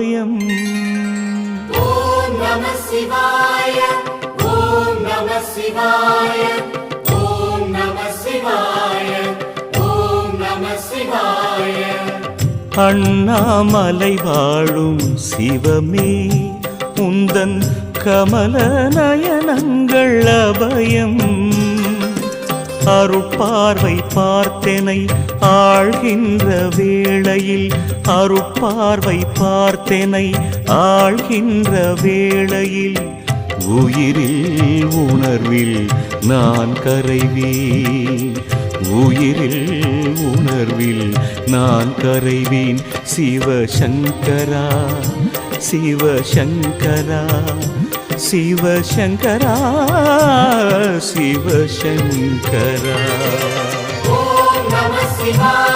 பயம் ஓம் நம சிவாய ஓம் நம சிவாய ஓம் நம சிவாய ஓம் நம சிவாய. அண்ணாமலை வாழும் சிவமே உந்தன் கமல நயனங்கள் அபயம். அருட்பார்வை பார்த்தனை ஆழ்கின்ற வேளையில். அருட்பார்வை பார்த்தனை ஆழ்கின்ற வேளையில். உயிரில் உணர்வில் நான் கரைவேன். உயிரில் உணர்வில் நான் கரைவேன். சிவசங்கரா சிவசங்கரா சிவசங்கரா சிவசங்கரா ஓம் நம சிவாய